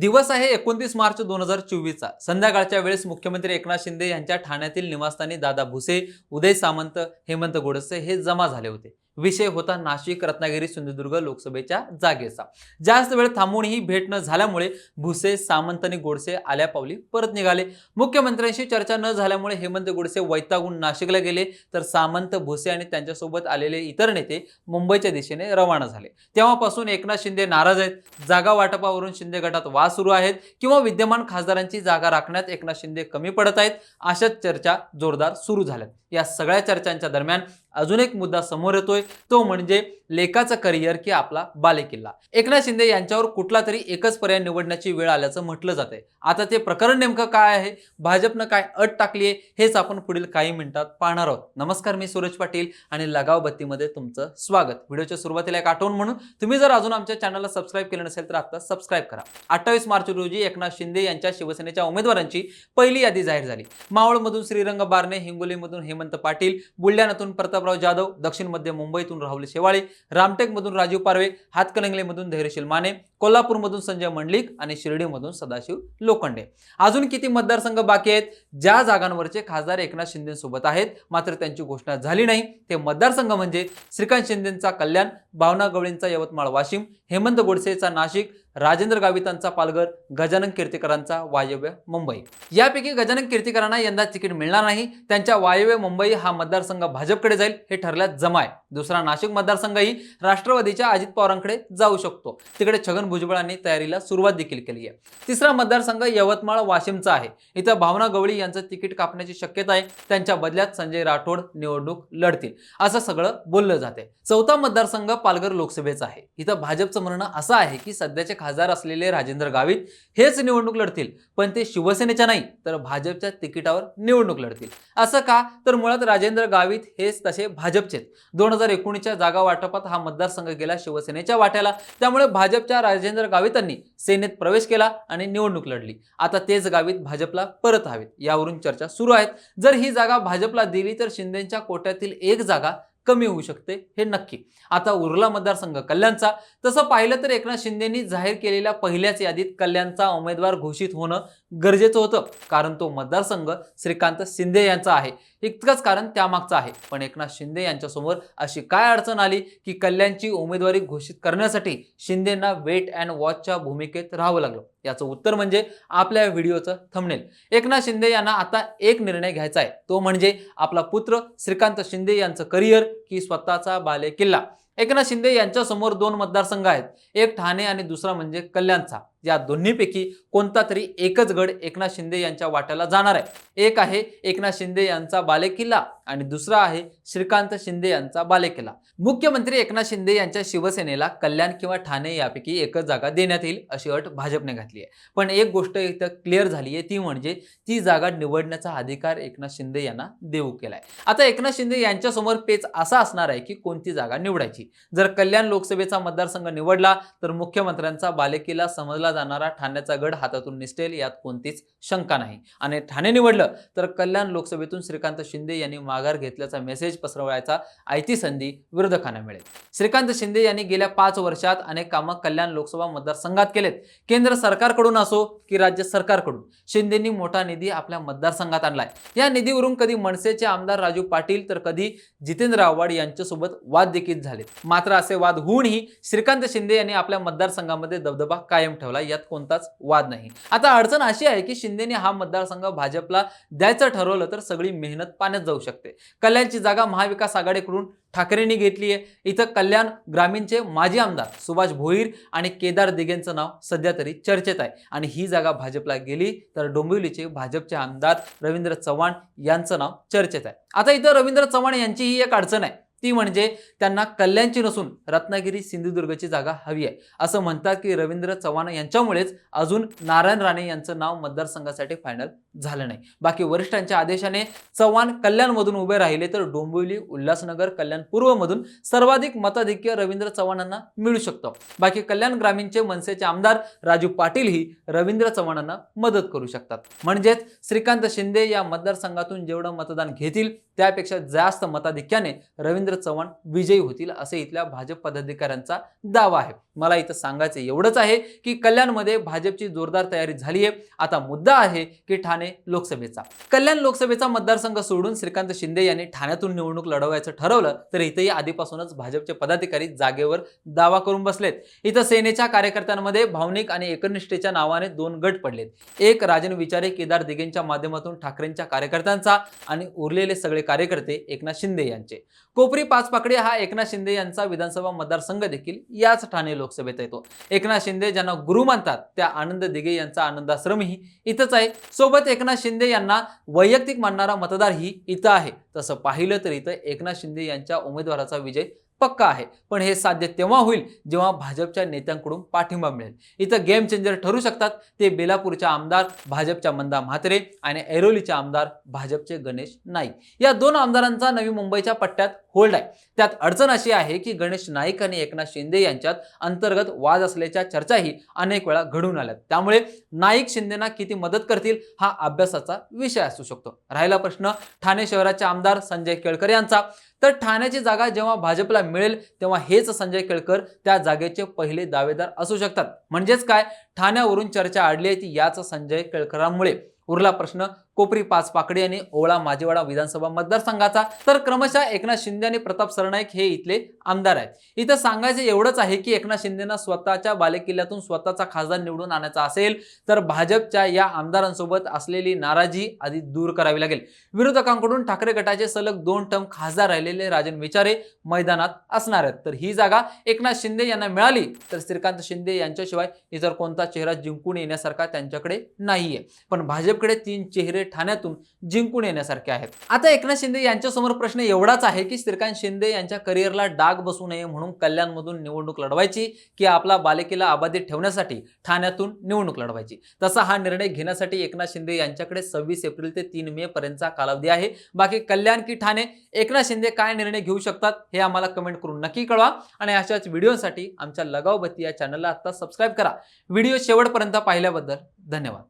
दिवस आहे एकोणतीस मार्च दोन हजार चोवीसचा. संध्याकाळच्या वेळेस मुख्यमंत्री एकनाथ शिंदे यांच्या ठाण्यातील निवासस्थानी दादा भुसे उदय सामंत हेमंत गोडसे हे जमा झाले होते. विषय होता नाशिक रत्नागिरी सिंधुदुर्ग लोकसभेच्या जागेचा. जास्त वेळ थांबून ही भेट न झाल्यामुळे भुसे सामंत आणि गोडसे आल्या पावली परत निघाले. मुख्यमंत्र्यांशी चर्चा न झाल्यामुळे हेमंत गोडसे वैतागून नाशिकला गेले. तर सामंत भुसे आणि त्यांच्यासोबत आलेले इतर नेते मुंबईच्या दिशेने रवाना झाले. तेव्हापासून एकनाथ शिंदे नाराज आहेत. जागा वाटपावरून शिंदे गटात वाद सुरू आहेत किंवा विद्यमान खासदारांची जागा राखण्यात एकनाथ शिंदे कमी पडत आहेत अशाच चर्चा जोरदार सुरू झाल्यात. या सगळ्या चर्चांच्या दरम्यान अजून एक मुद्दा समोर येतोय तो म्हणजे लेखाचं करिअर की आपला बालेकिल्ला. एकनाथ शिंदे यांच्यावर कुठला तरी एकच पर्याय निवडण्याची वेळ आल्याचं म्हटलं जाते आता ते प्रकरण नेमकं काय आहे? भाजपनं काय अट टाकली आहे? हेच आपण पुढील काही मिनिटात पाहणार आहोत. नमस्कार मी सूरज पाटील आणि लगाव बत्तीमध्ये तुमचं स्वागत. व्हिडिओच्या सुरुवातीला एक आठवण म्हणून तुम्ही जर अजून आमच्या चॅनलला सबस्क्राईब केलं नसेल तर आता सबस्क्राईब करा. अठ्ठावीस मार्च रोजी एकनाथ शिंदे यांच्या शिवसेनेच्या उमेदवारांची पहिली यादी जाहीर झाली. मावळमधून श्रीरंग बारणे हिंगोलीमधून हेमंत पाटील बुलढाण्यातून प्रतापराव जाधव दक्षिण मध्य मुंबईतून राहुल शेवाळे रामटेकमधून राजीव पारवे हातकणंगलेमधून धैर्यशील माने कोल्हापूरमधून संजय मंडलिक आणि शिर्डीमधून सदाशिव लोखंडे. अजून किती मतदारसंघ बाकी आहेत? ज्या जागांवरचे खासदार एकनाथ शिंदेसोबत आहेत मात्र त्यांची घोषणा झाली नाही. ते मतदारसंघ म्हणजे श्रीकांत शिंदेचा कल्याण भावना गवळींचा यवतमाळ वाशिम हेमंत गोडसेचा नाशिक राजेंद्र गावितांचा पालघर गजानन कीर्तीकरांचा वायव्य मुंबई. यापैकी गजानन कीर्तीकरांना यंदा तिकीट मिळणार नाही. त्यांच्या वायव्य मुंबई हा मतदारसंघ भाजपकडे जाईल हे ठरल्यात जमाय. दुसरा नाशिक मतदारसंघही राष्ट्रवादीच्या अजित पवारांकडे जाऊ शकतो. तिकडे छगन भुजबळांनी तयारीला सुरुवात देखील केली आहे. तिसरा मतदारसंघ यवतमाळ वाशिमचा आहे. इथं भावना गवळी यांचं तिकीट कापण्याची शक्यता आहे. त्यांच्या बदल्यात संजय राठोड निवडणूक लढतील असं सगळं बोललं जाते चौथा मतदारसंघ पालघर लोकसभेचा आहे. इथं भाजपचं म्हणणं असं आहे की सध्याचे खासदार असलेले राजेंद्र गावित हेच निवडणूक लढतील. पण ते शिवसेनेच्या नाही तर भाजपच्या तिकिटावर निवडणूक लढतील. असं का? तर मुळात राजेंद्र गावित हेच तसे भाजपचेच दोन हजार एकोणीसच्या जागा वाटपात हा मतदारसंघ गेला शिवसेनेच्या वाट्याला. त्यामुळे भाजपच्या राजेंद्र गावितांनी सेनेत प्रवेश केला आणि निवडणूक लढली. आता तेच गावित भाजपला परत हवेत. यावरून चर्चा सुरू आहेत. जर ही जागा भाजपला दिली तर शिंदेच्या कोट्यातील एक जागा कमी होऊ शकते हे नक्की. आता उरला मतदारसंघ कल्याणचा. तसं पाहिलं तर एकनाथ शिंदेनी जाहीर केलेल्या पहिल्याच यादीत कल्याणचा उमेदवार घोषित होणं गरजेचं होतं कारण तो मतदारसंघ श्रीकांत शिंदे यांचा आहे. इतकंच कारण त्यामागचं आहे. पण एकनाथ शिंदे यांच्यासमोर अशी काय अडचण आली की कल्याणची उमेदवारी घोषित करण्यासाठी शिंदेना वेट अँड वॉचच्या भूमिकेत राहावं लागलं. याचं उत्तर म्हणजे आपल्या व्हिडिओचं थंबनेल एकनाथ शिंदे यांना आता एक निर्णय घ्यायचा आहे. तो म्हणजे आपला पुत्र श्रीकांत शिंदे यांचं करिअर की स्वतःचा बाले किल्ला एकनाथ शिंदे यांच्यासमोर दोन मतदारसंघ आहेत. एक ठाणे आणि दुसरा म्हणजे कल्याणचा. या दोन्हीपैकी कोणता तरी एकच गड एकनाथ शिंदे यांच्या वाट्याला जाणार आहे. एक आहे एकनाथ शिंदे यांचा बालेकिल्ला. आणि दुसरा आहे श्रीकांत शिंदे यांचा बालेकिल्ला. मुख्यमंत्री एकनाथ शिंदे यांच्या शिवसेनेला कल्याण किंवा ठाणे यापैकी एकच जागा देण्यात येईल अशी अट भाजपने घातली आहे. पण एक गोष्ट इथं क्लिअर झाली आहे ती म्हणजे ती जागा निवडण्याचा अधिकार एकनाथ शिंदे यांना देऊ केलाय. आता एकनाथ शिंदे यांच्यासमोर पेच असा असणार आहे की कोणती जागा निवडायची? जर कल्याण लोकसभेचा मतदारसंघ निवडला तर मुख्यमंत्र्यांचा बालेकिल्ला समजला जाणारा ठाण्याचा गड हातातून निसटेल यात कोणतीच शंका नाही. आणि ठाणे निवडलं तर कल्याण लोकसभेतून श्रीकांत शिंदे यांनी माघार घेतल्याचा मेसेज पसरवायचा आयती संधी विरोधकांना मिळेल. श्रीकांत शिंदे यांनी गेल्या पाच वर्षात अनेक कामं कल्याण लोकसभा मतदारसंघात केलेत. केंद्र सरकारकडून असो की राज्य सरकारकडून शिंदेंनी मोठा निधी आपल्या मतदारसंघात आणलाय. या निधीवरून कधी मनसेचे आमदार राजू पाटील तर कधी जितेंद्र आव्हाड यांच्यासोबत वाद देखील झाले मात्र असे वाद होऊनही श्रीकांत शिंदे यांनी आपल्या मतदारसंघामध्ये दबदबा कायम ठेवला यात कोणताच वाद नाही. आता अडचण अशी आहे की शिंदेने हा मतदारसंघ भाजपला द्यायचं ठरवलं तर सगळी मेहनत पाण्यात जाऊ शकते. कल्याणची जागा महाविकास आघाडीकडून ठाकरेंनी घेतली आहे. इथं कल्याण ग्रामीणचे माजी आमदार सुभाष भोईर आणि केदार दिघेंचं नाव सध्या तरी चर्चेत आहे. आणि ही जागा भाजपला गेली तर डोंबिवलीचे भाजपचे आमदार रवींद्र चव्हाण यांचं नाव चर्चेत आहे. आता इथं रवींद्र चव्हाण यांची ही एक अडचण आहे. ती म्हणजे त्यांना कल्याणची नसून रत्नागिरी सिंधुदुर्गची जागा हवी आहे. असं म्हणतात की रवींद्र चव्हाण यांच्यामुळेच अजून नारायण राणे यांचं नाव मतदारसंघासाठी फायनल झालं नाही. बाकी वरिष्ठांच्या आदेशाने चव्हाण कल्याणमधून उभे राहिले तर डोंबिवली उल्हासनगर कल्याण पूर्वमधून सर्वाधिक मताधिक्य रवींद्र चव्हाणांना मिळू शकतं. बाकी कल्याण ग्रामीणचे मनसेचे आमदार राजू पाटीलही रवींद्र चव्हाणांना मदत करू शकतात. म्हणजेच श्रीकांत शिंदे या मतदारसंघातून जेवढं मतदान घेतील त्यापेक्षा जास्त मताधिक्याने रवींद्र चव्हाण विजयी होतील असे इथल्या भाजप पदाधिकाऱ्यांचा दावा आहे. मला इथं सांगायचं एवढंच आहे की कल्याणमध्ये भाजपची जोरदार तयारी झाली आहे आता मुद्दा आहे की ठाणे लोकसभेचा. कल्याण लोकसभेचा मतदारसंघ सोडून श्रीकांत शिंदे यांनी ठाण्यातून निवडणूक लढवायचं ठरवलं तर इथेही आधीपासूनच भाजपचे पदाधिकारी जागेवर दावा करून बसलेत. इथं सेनेच्या कार्यकर्त्यांमध्ये भावनिक आणि एकनिष्ठेच्या नावाने दोन गट पडलेत. एक राजन विचारे केदार दिगेंच्या माध्यमातून ठाकरेंच्या कार्यकर्त्यांचा आणि उरलेले सगळे कार्यकर्ते एकनाथ शिंदे यांचे. कोपरी पाचपाकडे हा एकनाथ शिंदे यांचा विधानसभा मतदारसंघ देखील याच ठाणे लोकसभेत येतो. एकनाथ शिंदे ज्यांना गुरु मानतात त्या आनंद दिघे यांचा आनंदाश्रमही इथंच आहे. सोबत एकनाथ शिंदे यांना वैयक्तिक मानणारा मतदारही इथं आहे. तसं पाहिलं तर इथं एकनाथ शिंदे यांच्या उमेदवाराचा विजय पक्का आहे. पण हे साध्य तेव्हा होईल जेव्हा भाजपच्या नेत्यांकडून पाठिंबा मिळेल. इथं गेम चेंजर ठरू शकतात. ते बेलापूरच्या आमदार भाजपच्या मंदा म्हात्रे आणि ऐरोलीचे आमदार भाजपचे गणेश नाईक. या दोन आमदारांचा नवी मुंबईच्या पट्ट्यात होल्ड आहे. त्यात अडचण अशी आहे की गणेश नाईक आणि एकनाथ शिंदे यांच्यात अंतर्गत वाद असल्याच्या चर्चाही अनेक वेळा घडून आल्या त्यामुळे नाईक शिंदेना किती मदत करतील हा अभ्यासाचा विषय असू शकतो. राहिला प्रश्न ठाणे शहराचे आमदार संजय केळकर यांचा. तर ठाण्याची जागा जेव्हा भाजपला मिळेल तेव्हा हेच संजय केळकर त्या जागेचे पहिले दावेदार असू शकतात. म्हणजेच काय? ठाण्यावरून चर्चा आडली आहे ती याच संजय केळकरांमुळे. उरला प्रश्न कोपरी पाच पाकडी आणि ओळा माजेवाडा विधानसभा मतदारसंघाचा. तर क्रमशः एकनाथ शिंदे आणि प्रताप सरनाईक हे इथले आमदार आहेत. इथं सांगायचं एवढंच आहे की एकनाथ शिंदेना स्वतःच्या बालेकिल्ल्यातून स्वतःचा खासदार निवडून आणायचा असेल तर भाजपच्या या आमदारांसोबत असलेली नाराजी आधी दूर करावी लागेल. विरोधकांकडून ठाकरे गटाचे सलग दोन टर्म खासदार राहिलेले राजन विचारे मैदानात असणार आहेत. तर ही जागा एकनाथ शिंदे यांना मिळाली तर श्रीकांत शिंदे यांच्याशिवाय इतर कोणता चेहरा जिंकून येण्यासारखा त्यांच्याकडे नाहीये. पण भाजपकडे तीन चेहरे ठाण्यातून जिंकून येण्यासारखे आहेत. आता एकनाथ शिंदे यांच्यासमोर प्रश्न एवढाच आहे की श्रीकांत शिंदे यांच्या करिअरला डाग बसू नये म्हणून कल्याणमधून निवडणूक लढवायची की आपला बालिकेला अबाधित ठेवण्यासाठी ठाण्यातून निवडणूक लढवायची? तसा हा निर्णय घेण्यासाठी एकनाथ शिंदे यांच्याकडे सव्वीस एप्रिल ते तीन मे पर्यंतचा कालावधी आहे. बाकी कल्याण की ठाणे एकनाथ शिंदे काय निर्णय घेऊ शकतात हे आम्हाला कमेंट करून नक्की कळवा आणि अशाच व्हिडिओसाठी आमच्या लगावबत्ती या चॅनलला आता सबस्क्राईब करा. व्हिडिओ शेवटपर्यंत पाहिल्याबद्दल धन्यवाद.